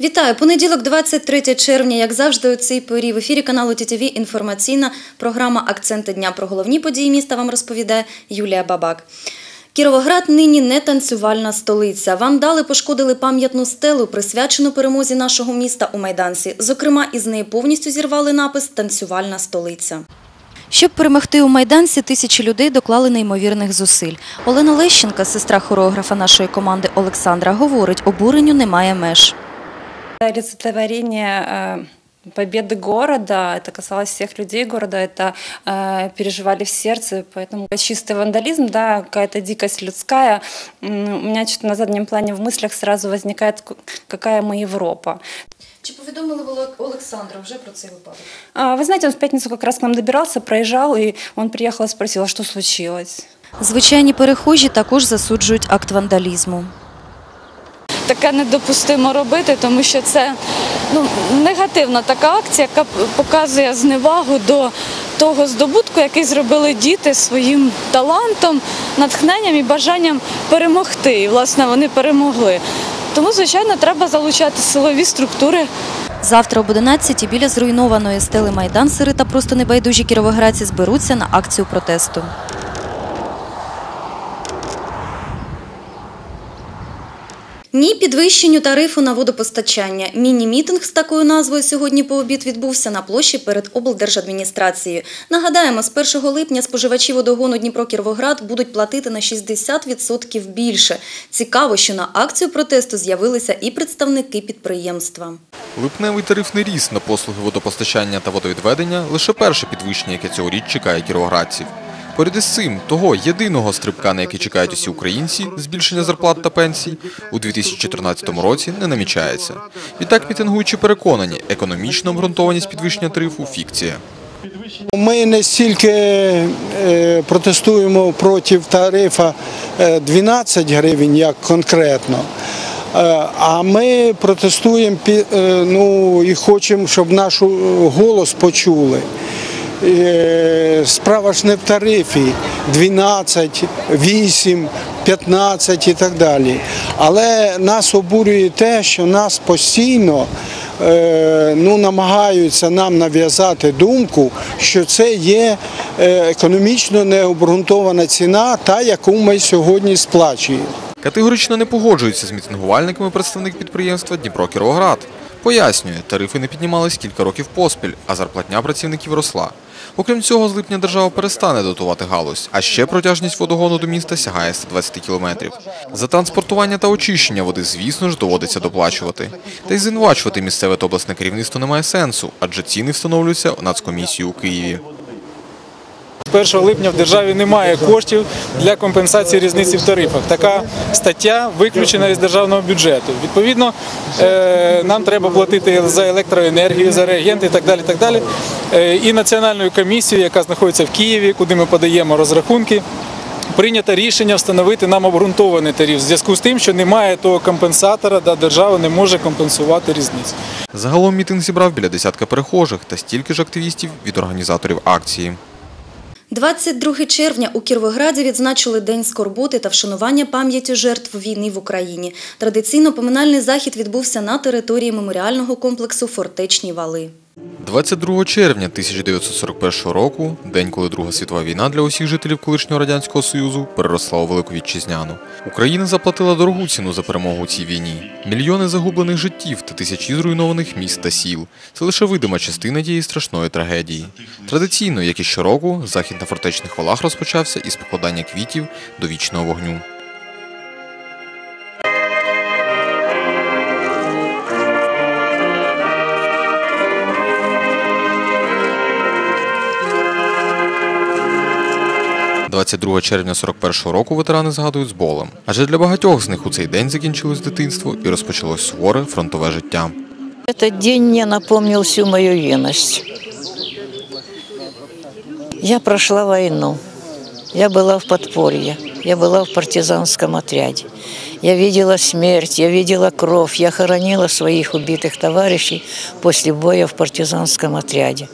Вітаю! Понеділок, 23 червня, як завжди, у цій порі в ефірі каналу ТТВ інформаційна програма Акценти дня про головні події міста вам розповідає Юлія Бабак. Кіровоград нині не танцювальна столиця. Вандали пошкодили пам'ятну стелу, присвячену перемозі нашого міста у майданці. Зокрема, із неї повністю зірвали напис Танцювальна столиця. Щоб перемогти у майданці, тисячі людей доклали неймовірних зусиль. Олена Лещенка, сестра хореографа нашої команди Олександра, говорить, обуренню немає меж. Олицетворение э, победы города, это касалось всех людей города, это э, переживали в сердце, поэтому чистый вандализм, да, какая-то дикость людская. М, У меня что-то на заднем плане в мыслях сразу возникает, к- какая мы Европа. Чи повідомили ви Олександра вже про цей випадок? А, Вы знаете, он в пятницу как раз к нам добирался, проезжал, и он приехал и спросил, а что случилось? Звичайні перехожі також засуджують акт вандалізму. Таке недопустимо робити, тому що це ну, негативна така акція, яка показує зневагу до того здобутку, який зробили діти своїм талантом, натхненням і бажанням перемогти. І, власне, вони перемогли. Тому, звичайно, треба залучати силові структури. Завтра об 11 біля зруйнованої стели Майдан Сири та просто небайдужі кіровоградці зберуться на акцію протесту. Ні підвищенню тарифу на водопостачання. Міні-мітинг з такою назвою сьогодні по обід відбувся на площі перед облдержадміністрацією. Нагадаємо, з 1 липня споживачі водогону Дніпро-Кіровоград будуть платити на 60% більше. Цікаво, що на акцію протесту з'явилися і представники підприємства. Липневий тарифний ріст на послуги водопостачання та водовідведення лише перше підвищення, яке цьогоріч чекає кіровоградців. Поряд із цим, того єдиного стрибка, на який чекають усі українці, збільшення зарплат та пенсій, у 2014 році не намічається. Відтак мітингуючі переконані, економічна обґрунтованість підвищення тарифу – фікція. Ми не стільки е, протестуємо проти тарифа е, 12 гривень, як конкретно. е, А ми протестуємо е, ну, і хочемо, щоб наш е, голос почули. Е, Справа ж не в тарифі 12, 8, 15 і так далі. Але нас обурює те, що нас постійно е, ну, намагаються нам нав'язати думку, що це є е, економічно необґрунтована ціна, та, яку ми сьогодні сплачуємо. Категорично не погоджується з мітингувальниками представник підприємства Дніпро-Кіровоград. Пояснює, тарифи не піднімались кілька років поспіль, а зарплатня працівників росла. Окрім цього, з липня держава перестане дотувати галузь, а ще протяжність водогону до міста сягає 120 кілометрів. За транспортування та очищення води, звісно ж, доводиться доплачувати. Та й звинувачувати місцеве та обласне керівництво немає сенсу, адже ціни встановлюються Нацкомісією у Києві. З 1 липня в державі немає коштів для компенсації різниці в тарифах. Така стаття виключена із державного бюджету. Відповідно, е, нам треба платити за електроенергію, за реагенти і так далі. Так далі. Е, І національною комісією, яка знаходиться в Києві, куди ми подаємо розрахунки. Прийнято рішення встановити нам обґрунтований тариф в зв'язку з тим, що немає того компенсатора, де держава не може компенсувати різницю. Загалом мітинг зібрав біля десятка перехожих та стільки ж активістів від організаторів акції. 22 червня у Кіровограді відзначили День скорботи та вшанування пам'яті жертв війни в Україні. Традиційно поминальний захід відбувся на території меморіального комплексу Фортечні вали. 22 червня 1941 року, день, коли Друга світова війна для усіх жителів колишнього радянського союзу переросла у велику вітчизняну. Україна заплатила дорогу ціну за перемогу у цій війні. Мільйони загублених життів та тисячі зруйнованих міст та сіл. Це лише видима частина тієї страшної трагедії. Традиційно, як і щороку, захід на фортечних валах розпочався із покладання квітів до вічного вогню. – 22 червня 41 року ветерани згадують з болем. Адже для багатьох з них у цей день закінчилось дитинство і розпочалось суворе фронтове життя. Этот день мне напомнил всю мою юность. Я прошла войну. Я была в подполье. Я была в партизанском отряде. Я видела смерть, я видела кровь. Я хоронила своих убитых товарищей после боя в партизанском отряде.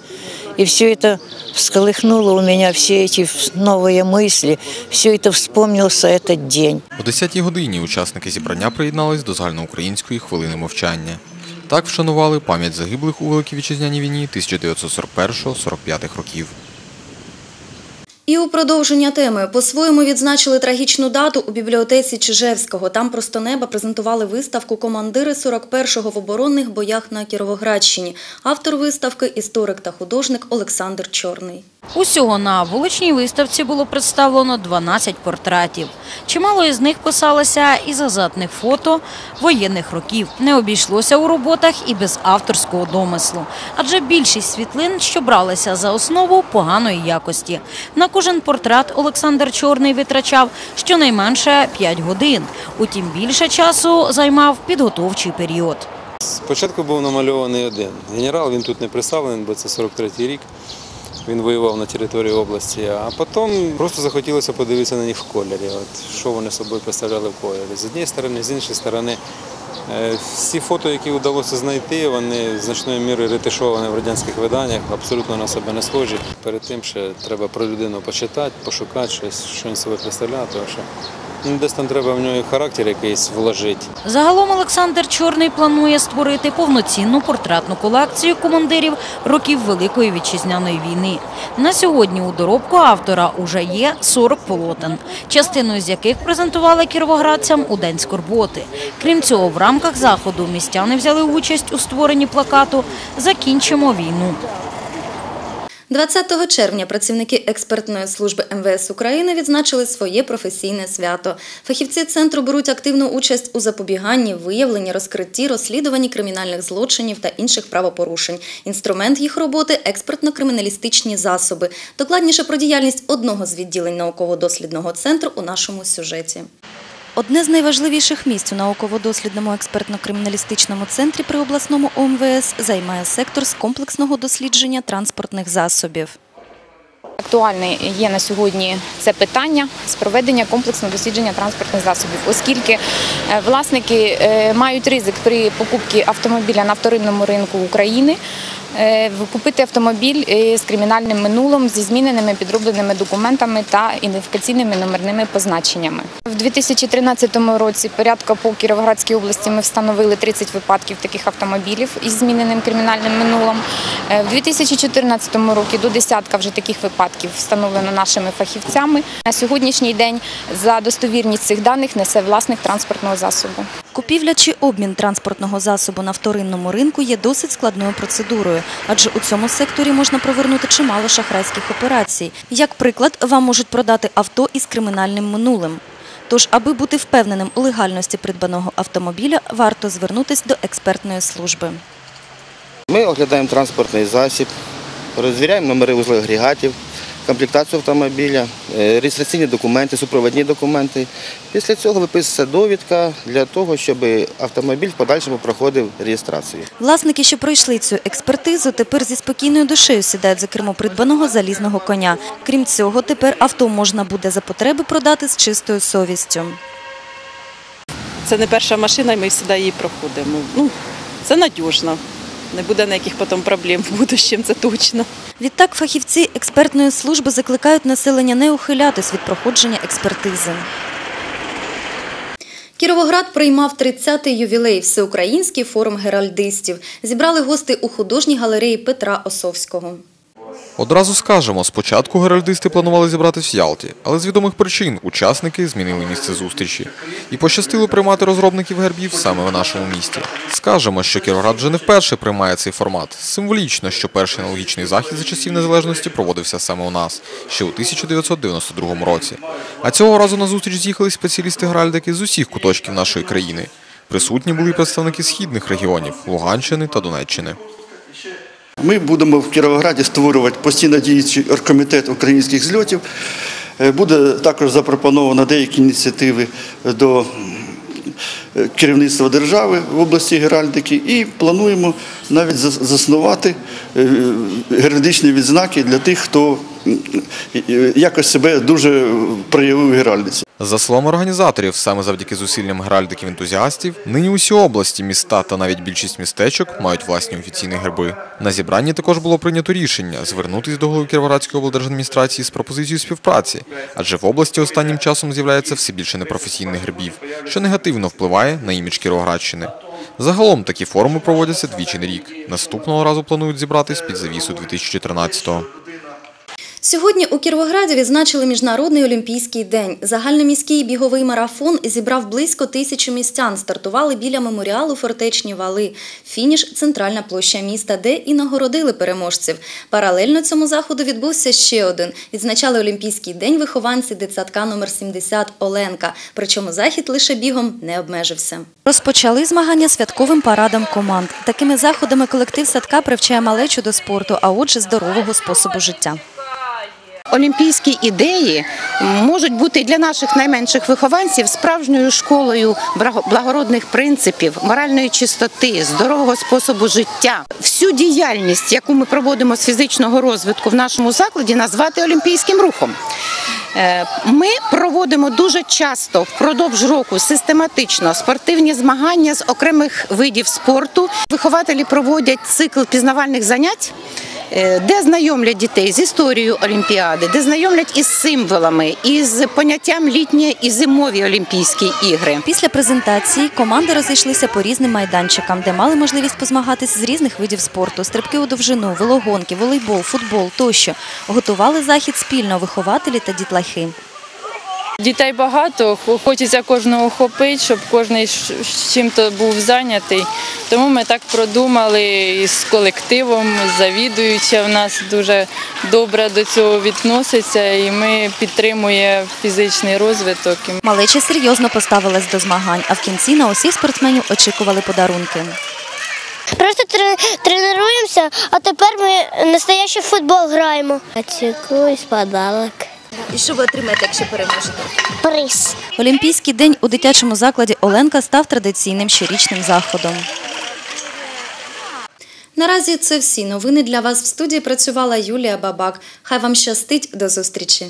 И все это всколыхнуло у меня все эти новые мысли. Все это вспомнился этот день. О 10-й годині учасники зібрання приєднались до загальноукраїнської хвилини мовчання. Так вшанували пам'ять загиблих у Великій Вітчизняній війні 1941-45 років. І у продовження теми по-своєму відзначили трагічну дату у бібліотеці Чижевського. Там просто неба презентували виставку Командири 41-го в оборонних боях на Кіровоградщині. Автор виставки історик та художник Олександр Чорний. Усього на вуличній виставці було представлено 12 портретів. Чимало із них писалося із азатних фото воєнних років. Не обійшлося у роботах і без авторського домислу. Адже більшість світлин, що бралися за основу поганої якості. На кожен портрет Олександр Чорний витрачав щонайменше 5 годин. Утім, більше часу займав підготовчий період. Спочатку був намальований один. Генерал він тут не представлений, бо це 43-й рік. Він воював на території області, а потім просто захотілося подивитися на них в кольорі. От, що вони собою представляли в кольорі. З однієї сторони, з іншої сторони. Е, Всі фото, які вдалося знайти, вони значною мірою ретишовані в радянських виданнях, абсолютно на себе не схожі. Перед тим ще треба про людину почитати, пошукати щось, що він себе представляє, тому що ну, десь там треба в нього характер якийсь вложити. Загалом Олександр Чорний планує створити повноцінну портретну колекцію командирів років Великої вітчизняної війни. На сьогодні у доробку автора уже є 40 полотен, частину з яких презентували кіровоградцям у День скорботи. Крім цього, в рамках заходу містяни взяли участь у створенні плакату Закінчимо війну. 20 червня працівники експертної служби МВС України відзначили своє професійне свято. Фахівці центру беруть активну участь у запобіганні, виявленні, розкритті, розслідуванні кримінальних злочинів та інших правопорушень. Інструмент їх роботи експертно-криміналістичні засоби. Докладніше про діяльність одного з відділень науково-дослідного центру у нашому сюжеті. Одне з найважливіших місць у науково-дослідному експертно-криміналістичному центрі при обласному ОМВС займає сектор з комплексного дослідження транспортних засобів. Актуальне є на сьогодні це питання з проведення комплексного дослідження транспортних засобів, оскільки е, власники е, мають ризик при покупці автомобіля на вторинному ринку України е, купити автомобіль з кримінальним минулим, зі зміненими підробленими документами та ідентифікаційними номерними позначеннями. В 2013 році порядка по Кіровоградській області ми встановили 30 випадків таких автомобілів із зміненим кримінальним минулим. В 2014 році до десятка вже таких випадків встановлено нашими фахівцями. На сьогоднішній день за достовірність цих даних несе власник транспортного засобу. Купівля чи обмін транспортного засобу на вторинному ринку є досить складною процедурою, адже у цьому секторі можна провернути чимало шахрайських операцій. Як приклад, вам можуть продати авто із кримінальним минулим. Тож, аби бути впевненим у легальності придбаного автомобіля, варто звернутися до експертної служби. Ми оглядаємо транспортний засіб, розвіряємо номери вузлових агрегатів, комплектацію автомобіля, е, реєстраційні документи, супровідні документи. Після цього виписується довідка для того, щоб автомобіль в подальшому проходив реєстрацію. Власники, що пройшли цю експертизу, тепер зі спокійною душею сідають за кермо придбаного залізного коня. Крім цього, тепер авто можна буде за потреби продати з чистою совістю. Це не перша машина, і ми завжди її проходимо. Ну, це надіжно. Не буде ніяких потім проблем в будущем, це точно. Відтак фахівці експертної служби закликають населення не ухилятись від проходження експертизи. Кіровоград приймав 30-й ювілей Всеукраїнський форум геральдистів. Зібрали гости у художній галереї Петра Осовського. Одразу скажемо, спочатку геральдисти планували зібратись в Ялті, але з відомих причин учасники змінили місце зустрічі. І пощастило приймати розробників гербів саме в нашому місті. Скажемо, що Кіровоград вже не вперше приймає цей формат. Символічно, що перший аналогічний захід за часів незалежності проводився саме у нас, ще у 1992 році. А цього разу на зустріч з'їхали спеціалісти-геральдики з усіх куточків нашої країни. Присутні були представники східних регіонів Луганщини та Донеччини. Ми будемо в Кіровограді створювати постійно діючий оргкомітет українських зльотів. Е, Буде також запропоновано деякі ініціативи до е, керівництва держави в області геральдики і плануємо навіть заснувати е, геральдичні відзнаки для тих, хто якось себе дуже проявив у геральдиці. За словами організаторів, саме завдяки зусиллям геральдиків-ентузіастів, нині усі області, міста та навіть більшість містечок мають власні офіційні герби. На зібранні також було прийнято рішення звернутися до голови Кіровоградської облдержадміністрації з пропозицією співпраці, адже в області останнім часом з'являється все більше непрофесійних гербів, що негативно впливає на імідж Кіровоградщини. Загалом такі форуми проводяться двічі на рік. Наступного разу планують зібратись під завісу 2014-го. Сьогодні у Кіровограді відзначили Міжнародний олімпійський день. Загальноміський біговий марафон зібрав близько тисячі містян. Стартували біля меморіалу Фортечні вали. Фініш – центральна площа міста, де і нагородили переможців. Паралельно цьому заходу відбувся ще один. Відзначали Олімпійський день вихованці дитсадка номер 70 Оленка. Причому захід лише бігом не обмежився. Розпочали змагання святковим парадом команд. Такими заходами колектив садка привчає малечу до спорту, а отже здорового способу життя. Олімпійські ідеї можуть бути для наших найменших вихованців справжньою школою благородних принципів, моральної чистоти, здорового способу життя. Всю діяльність, яку ми проводимо з фізичного розвитку в нашому закладі, назвати олімпійським рухом. Е, Ми проводимо дуже часто впродовж року систематично спортивні змагання з окремих видів спорту. Вихователі проводять цикл пізнавальних занять. Е, Де знайомлять дітей з історією Олімпіади, де знайомлять із символами, із поняттям літні і зимові Олімпійські ігри. Після презентації команди розійшлися по різним майданчикам, де мали можливість позмагатись з різних видів спорту: стрибки у довжину, велогонки, волейбол, футбол тощо. Готували захід спільно вихователі та дітлахи. Дітей багато, хочеться кожного охопити, щоб кожен чим-то був зайнятий. Тому ми так продумали із колективом, завідуюча в нас дуже добре до цього відноситься, і ми підтримуємо фізичний розвиток. І серйозно поставилась до змагань, а в кінці на усіх спортсменів очікували подарунки. Просто тренуємося, а тепер ми настоящий футбол граємо. Очікую подарок. І що ви отримаєте, якщо переможете? Приз. Олімпійський день у дитячому закладі Оленка став традиційним щорічним заходом. Наразі це всі новини для вас в студії працювала Юлія Бабак. Хай вам щастить до зустрічі.